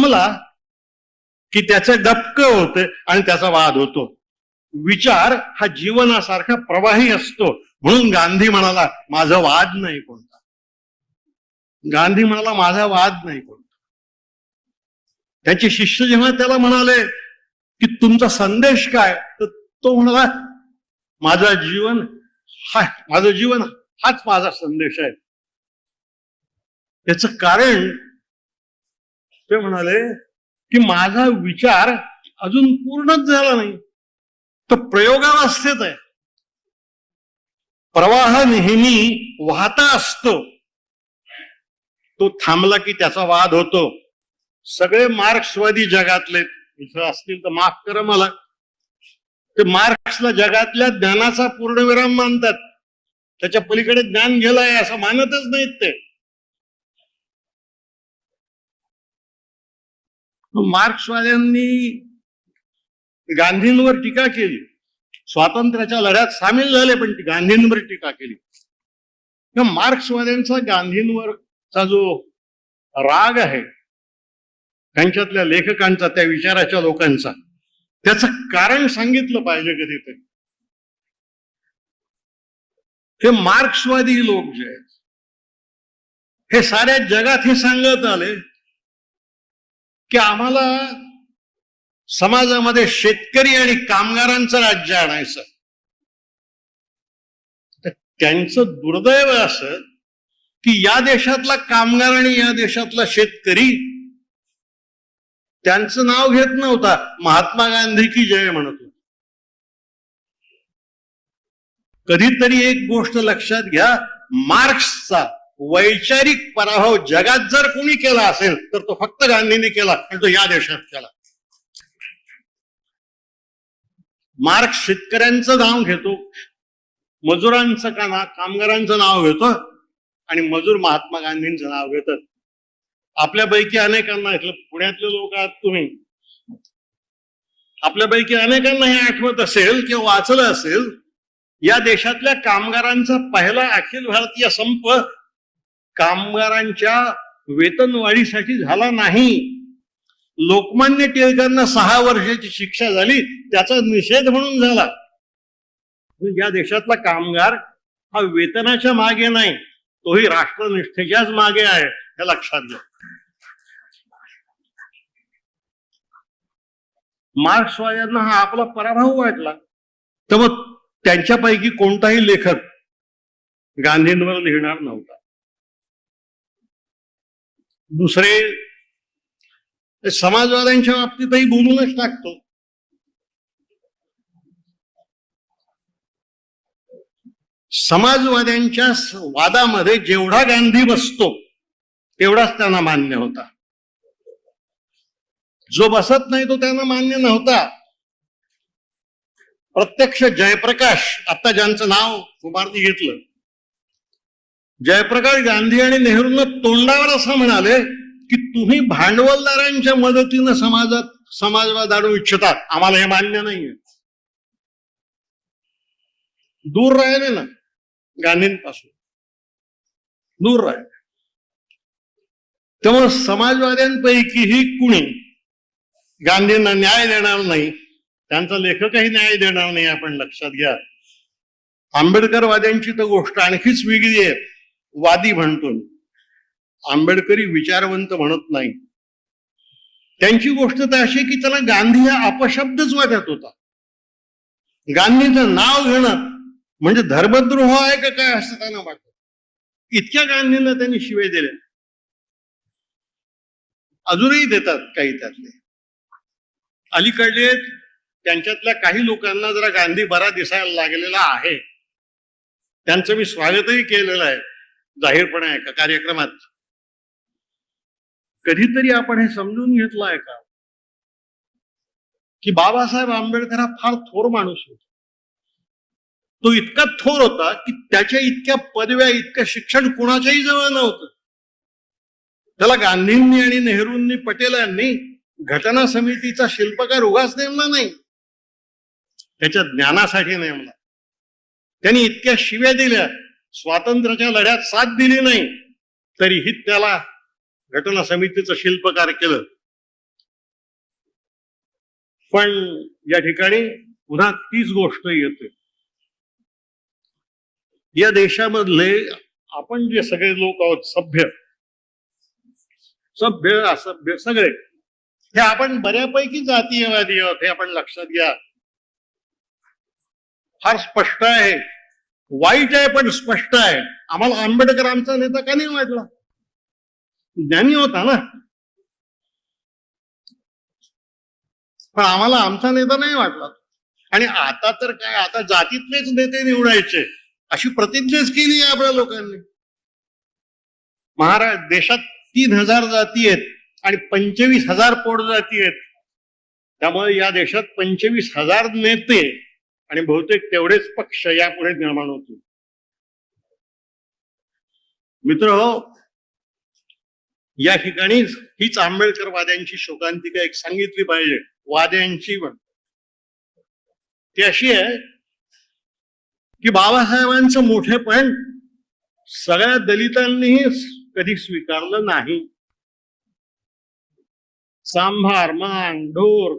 थांबला की त्याचं डबकं होतं आणि त्याचा वाद होतो. विचार हा जीवनासारखा प्रवाही असतो. म्हणून गांधी म्हणाला माझा वाद नाही कोणता. गांधी म्हणाला माझा वाद नाही कोणता. त्याचे शिष्य जेव्हा त्याला म्हणाले की तुमचा संदेश काय? तर तो म्हणाला माझा जीवन हा माझं जीवन हाच माझा संदेश आहे. त्याच कारण ते म्हणाले की माझा विचार अजून पूर्णच झाला नाही. तो प्रयोगावस्थेत आहे. प्रवाह नेहमी वाहता असतो. तो थांबला की त्याचा वाद होतो. सगळे मार्क्सवादी जगातले इथं असतील तर माफ करा मला. ते मार्क्सला जगातल्या ज्ञानाचा पूर्णविराम मानतात. त्याच्या पलीकडे ज्ञान गेलंय असं मानतच नाहीत ते. मार्क्सवाद्यांनी गांधींवर टीका केली. स्वातंत्र्याच्या लढ्यात सामील झाले पण गांधींवर टीका केली. मार्क्सवाद्यांचा गांधींवरचा जो राग आहे त्यांच्यातल्या लेखकांचा त्या विचाराच्या लोकांचा त्याच कारण सांगितलं पाहिजे कधीतरी हे मार्क्सवादी लोक जे आहेत हे साऱ्या जगात हे सांगत आले की आम्हाला समाजामध्ये शेतकरी आणि कामगारांचं राज्य आणायचं. तर त्यांचं दुर्दैव असं की या देशातला कामगार आणि या देशातला शेतकरी त्यांचं नाव घेत नव्हता. महात्मा गांधी की जय म्हणत होता. कधीतरी एक गोष्ट लक्षात घ्या मार्क्सचा. वैचारिक पराभव जगात जर कोणी केला असेल तर तो फक्त गांधींनी केला आणि तो या देशात केला. मार्क्स शेतकऱ्यांचं नाव घेतो मजुरांचं का ना कामगारांचं नाव घेतो आणि मजूर महात्मा गांधींचं नाव घेतात आपल्यापैकी अनेकांना इथलं पुण्यातले लोक आहात तुम्ही. आपल्यापैकी अनेकांना हे आठवत असेल किंवा वाचलं असेल या देशातल्या कामगारांचा पहिला अखिल भारतीय संप कामगारांच्या वेतनवाढीसाठी झाला नाही. लोकमान्य टिळकांना सहा वर्षाची शिक्षा झाली त्याचा निषेध म्हणून झाला. म्हणजे या देशातला कामगार हा वेतनाच्या मागे नाही तोही राष्ट्रनिष्ठेच्याच मागे आहे हे लक्षात घ्या. मार्क्सवाद्यांना हा आपला पराभव वाटला. तर मग त्यांच्यापैकी कोणताही लेखक गांधींवर लिहिणार नव्हता. दुसरे समाजवाद्यांच्या बाबतीतही बोलूनच टाकतो. समाजवाद्यांच्या वादामध्ये जेवढा गांधी बसतो तेवढाच त्यांना मान्य होता. जो बसत नाही तो त्यांना मान्य नव्हता. प्रत्यक्ष जयप्रकाश आता ज्यांचं नाव उभारती घेतलं. जयप्रकाश गांधी आणि नेहरूंना तोंडावर असं म्हणाले की तुम्ही भांडवलदारांच्या मदतीनं समाजात समाजवाद आणू इच्छिता. आम्हाला हे मान्य नाहीये. दूर राहिले ना गांधींपासून. दूर राहिले. त्यामुळे समाजवाद्यांपैकीही कुणी गांधींना न्याय देणार नाही त्यांचा लेखकही न्याय देणार नाही आपण लक्षात घ्या. आंबेडकरवाद्यांची तर गोष्ट आणखीच वेगळी आहे. वादी म्हणतो आंबेडकरी विचारवंत म्हणत नाही. त्यांची गोष्ट तर अशी की त्याला गांधी हा अपशब्दच वाटत होता. गांधीचं नाव घेणं म्हणजे धर्मद्रोह आहे का काय असं त्यांना वाटत. इतक्या गांधींना त्यांनी शिवे दिल्या अजूनही देतात काही त्यातले. अलीकडले त्यांच्यातल्या काही लोकांना जरा गांधी बरा दिसायला लागलेला आहे. त्यांचं मी स्वागतही केलेलं आहे. जाहीरपणे एका कार्यक्रमात? कधीतरी आपण हे समजून घेतलं आहे का? की बाबासाहेब आंबेडकर हा फार थोर माणूस होता. तो इतका थोर होता की त्याच्या इतक्या पदव्या इतकं शिक्षण कुणाच्याही जवळ नव्हतं. त्याला गांधींनी आणि नेहरूंनी पटेलांनी घटना समितीचा शिल्पकार उगाच नेमला नाही. त्याच्या ज्ञानासाठी नेमला. त्यांनी इतक्या शिव्या दिल्या. स्वातंत्र्याच्या लढ्यात साथ दिली नाही तरीही त्याला घटना समितीचं शिल्पकार केलं. पण या ठिकाणी पुन्हा तीच गोष्ट येते. या देशामधले आपण जे सगळे लोक आहोत सभ्य सभ्य असभ्य सगळे हे आपण बऱ्यापैकी जातीयवादी आहोत हे आपण लक्षात घ्या. फार स्पष्ट आहे. वाईट आहे पण स्पष्ट आहे. आम्हाला आंबेडकर आमचा नेता का नाही वाटला? ज्ञानी होता ना. पण आम्हाला आमचा नेता नाही वाटला. आणि आता तर काय आता जातीतलेच नेते निवडायचे. अशी प्रतिज्ञाच केली आहे आपल्या लोकांनी. महाराज देशात तीन हजार जाती आहेत आणि पंचवीस हजार पोट जाती आहेत. त्यामुळे या देशात पंचवीस हजार नेते आणि बहुतेक तेवढेच पक्ष यापुढे निर्माण होतील. मित्र हो या ठिकाणी हीच आंबेडकरवाद्यांची शोकांतिका एक सांगितली पाहिजे. वाद्यांची पण. ती अशी आहे की बाबासाहेबांचं मोठेपण सगळ्या दलितांनीही कधी स्वीकारलं नाही. सांभार मान ढोर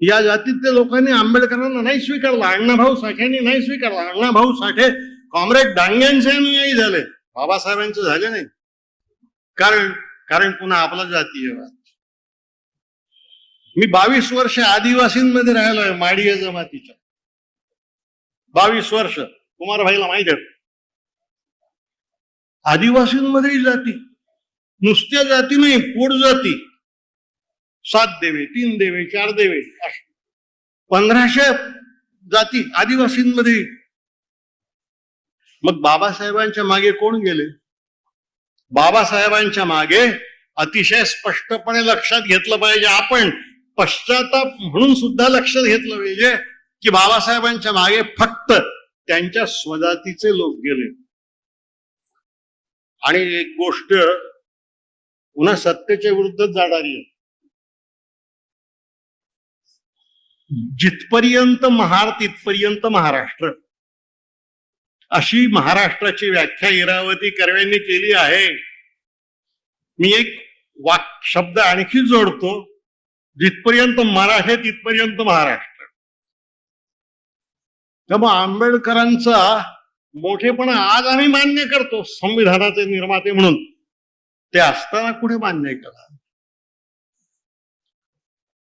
या जातीतल्या लोकांनी आंबेडकरांना नाही स्वीकारलं. अण्णाभाऊ साठेंनी नाही स्वीकारला. अण्णाभाऊ साठे कॉम्रेड डांग्यांचे अनुयायी झाले. बाबासाहेबांचे झाले नाही. कारण कारण पुन्हा आपला जातीय मी बावीस वर्ष आदिवासींमध्ये राहिलोय माडीय जमातीच्या. बावीस वर्ष. कुमारभाईला माहीत आहे. आदिवासींमध्ये जाती. नुसत्या जाती नाही पोट जाती. सात देवे तीन देवे चार देवे पंधराशे जाती आदिवासींमध्ये. मग बाबासाहेबांच्या मागे कोण गेले? बाबासाहेबांच्या मागे अतिशय स्पष्टपणे लक्षात घेतलं पाहिजे आपण. पश्चाताप म्हणून सुद्धा लक्षात घेतलं पाहिजे की बाबासाहेबांच्या मागे फक्त त्यांच्या स्वजातीचे लोक गेले. आणि एक गोष्ट पुन्हा सत्तेच्या विरुद्धच जाणारी आहे. जिथपर्यंत महार तिथपर्यंत महाराष्ट्र. अशी महाराष्ट्राची व्याख्या इरावती कर्व्यांनी केली आहे. मी एक वाक शब्द आणखी जोडतो. जिथपर्यंत मराठे तिथपर्यंत महाराष्ट्र. त्यामुळे आंबेडकरांचा मोठेपणा आज आम्ही मान्य करतो संविधानाचे निर्माते म्हणून. ते असताना कुठे मान्य केला?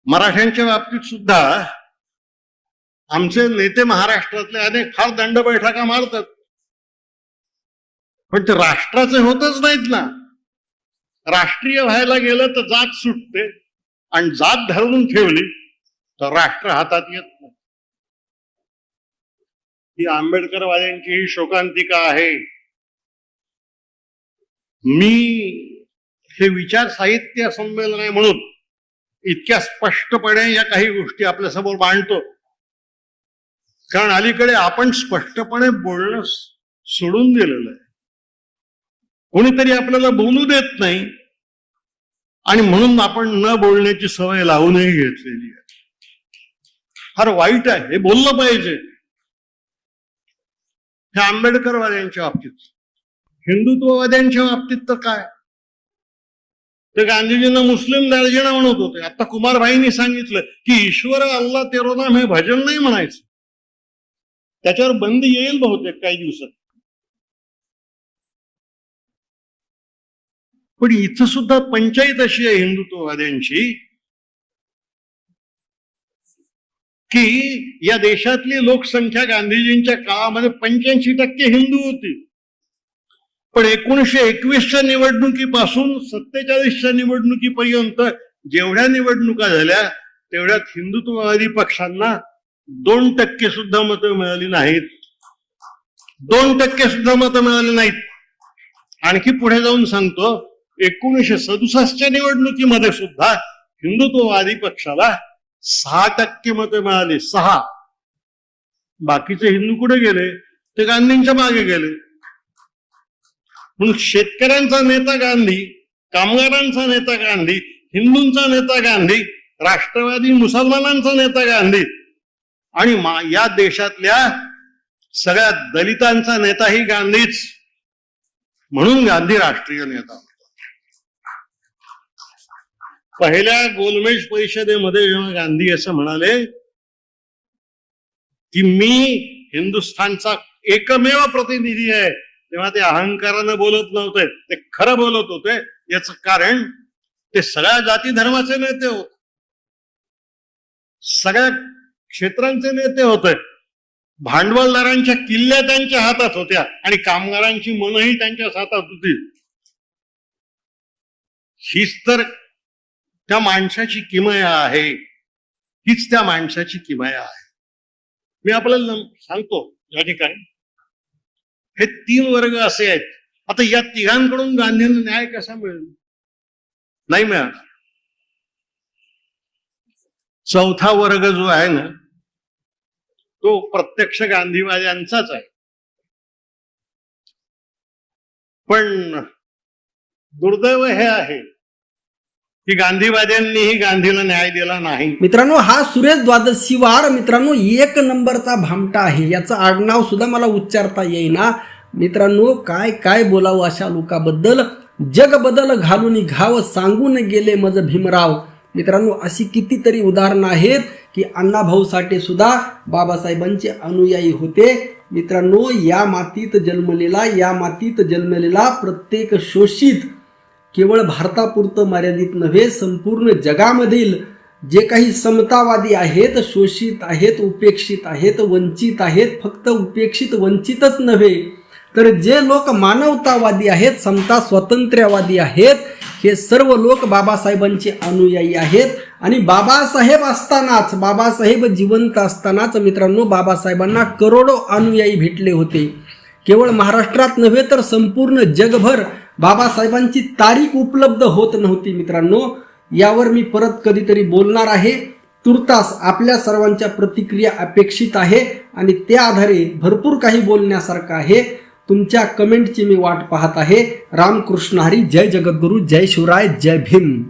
मराठ्यांच्या बाबतीत सुद्धा आमचे नेते महाराष्ट्रातले अनेक फार दंड बैठका मारतात. पण ते राष्ट्राचे होतच नाहीत ना. राष्ट्रीय व्हायला गेलं तर जात सुटते आणि जात धरून ठेवली तर राष्ट्र हातात येत नाही. ही आंबेडकरवाद्यांची ही शोकांतिका आहे. मी हे विचार साहित्य संमेलन आहे म्हणून इतक्या स्पष्टपणे या काही गोष्टी आपल्यासमोर मांडतो. कारण अलीकडे आपण स्पष्टपणे बोलणं सोडून दिलेलं आहे. कोणीतरी आपल्याला बोलू देत नाही. आणि म्हणून आपण न बोलण्याची सवय लावूनही घेतलेली आहे. फार वाईट आहे. हे बोललं पाहिजे. हे आंबेडकरवाद्यांच्या बाबतीत. हिंदुत्ववाद्यांच्या बाबतीत तर काय? ते गांधीजींना मुस्लिम दार्जिना म्हणत होते. आता कुमारभाईंनी सांगितलं की ईश्वर अल्ला तेरोनाम हे भजन नाही म्हणायचं. त्याच्यावर बंदी येईल बहुतेक काही दिवसात. पण इथं सुद्धा पंचायत अशी आहे हिंदुत्ववाद्यांची की या देशातली लोकसंख्या गांधीजींच्या काळामध्ये पंच्याऐंशी टक्के हिंदू होती. पण एकोणीशे एकवीसच्या निवडणुकीपासून सत्तेचाळीसच्या निवडणुकीपर्यंत जेवढ्या निवडणुका झाल्या तेवढ्यात हिंदुत्ववादी पक्षांना दोन टक्के सुद्धा मतं मिळाली नाहीत. दोन टक्के सुद्धा मतं मिळाली नाहीत. आणखी पुढे जाऊन सांगतो एकोणीशे सदुसष्टच्या निवडणुकीमध्ये सुद्धा हिंदुत्ववादी पक्षाला सहा टक्के मतं मिळाली. सहा. बाकीचे हिंदू कुठे गेले? ते गांधींच्या मागे गेले. म्हणून शेतकऱ्यांचा नेता गांधी कामगारांचा नेता गांधी हिंदूंचा नेता गांधी राष्ट्रवादी मुसलमानांचा नेता गांधी आणि या देशातल्या सगळ्या दलितांचा नेताही गांधीच म्हणून गांधी राष्ट्रीय नेता होता. पहिल्या गोलमेज परिषदेमध्ये जेव्हा गांधी असं म्हणाले की मी हिंदुस्थानचा एकमेव प्रतिनिधी आहे तेव्हा ते अहंकारानं बोलत नव्हते ते खरं बोलत होते. याच कारण ते सगळ्या जाती धर्माचे नेते होते. सगळ्या क्षेत्रांचे नेते होते. भांडवलदारांच्या किल्ल्या त्यांच्या हातात होत्या आणि कामगारांची मनही त्यांच्याच हातात होती. हीच तर त्या माणसाची किमया आहे. हीच त्या माणसाची किमया आहे. मी आपल्याला सांगतो या ठिकाणी हे तीन वर्ग असे आहेत. आता या तिघांकडून गांधींना न्याय कसा मिळेल? नाही मिळाला चौथा वर्ग जो आहे ना तो प्रत्यक्ष गांधीवाद्यांचाच आहे. पण दुर्दैव हे आहे की गांधीवाद्यांनीही गांधीला न्याय दिला नाही. मित्रांनो हा सुरेश द्वादशीवार मित्रांनो एक नंबरचा भामटा आहे. याचं आडनाव सुद्धा मला उच्चारता येईना. मित्रांनो काय काय बोलावं अशा लोकाबद्दल? जग बदल घालून घाव सांगून गेले मज भीमराव. मित्रांनो अशी कितीतरी उदाहरणं आहेत की अण्णाभाऊ साठे सुद्धा बाबासाहेबांचे अनुयायी होते. मित्रांनो या मातीत जन्मलेला या मातीत जन्मलेला प्रत्येक शोषित केवळ भारतापुरतं मर्यादित नव्हे संपूर्ण जगामधील जे काही समतावादी आहेत शोषित आहेत उपेक्षित आहेत वंचित आहेत फक्त उपेक्षित वंचितच नव्हे तर जे लोक मानवतावादी आहेत समता स्वातंत्र्यवादी आहेत हे सर्व लोक बाबासाहेबांचे अनुयायी आहेत. आणि बाबासाहेब असतानाच बाबासाहेब जिवंत असतानाच मित्रांनो बाबासाहेबांना करोडो अनुयायी भेटले होते. केवळ महाराष्ट्रात नव्हे तर संपूर्ण जगभर बाबासाहेबांची तारीख उपलब्ध होत नव्हती मित्रांनो. यावर मी परत कधीतरी बोलणार आहे. तुर्तास आपल्या सर्वांच्या प्रतिक्रिया अपेक्षित आहे आणि त्या आधारे भरपूर काही बोलण्यासारखं आहे. तुमच्या कमेंटची मी वाट पाहत आहे. रामकृष्ण हरी जय जगद्गुरू जय शिवराय जय भीम.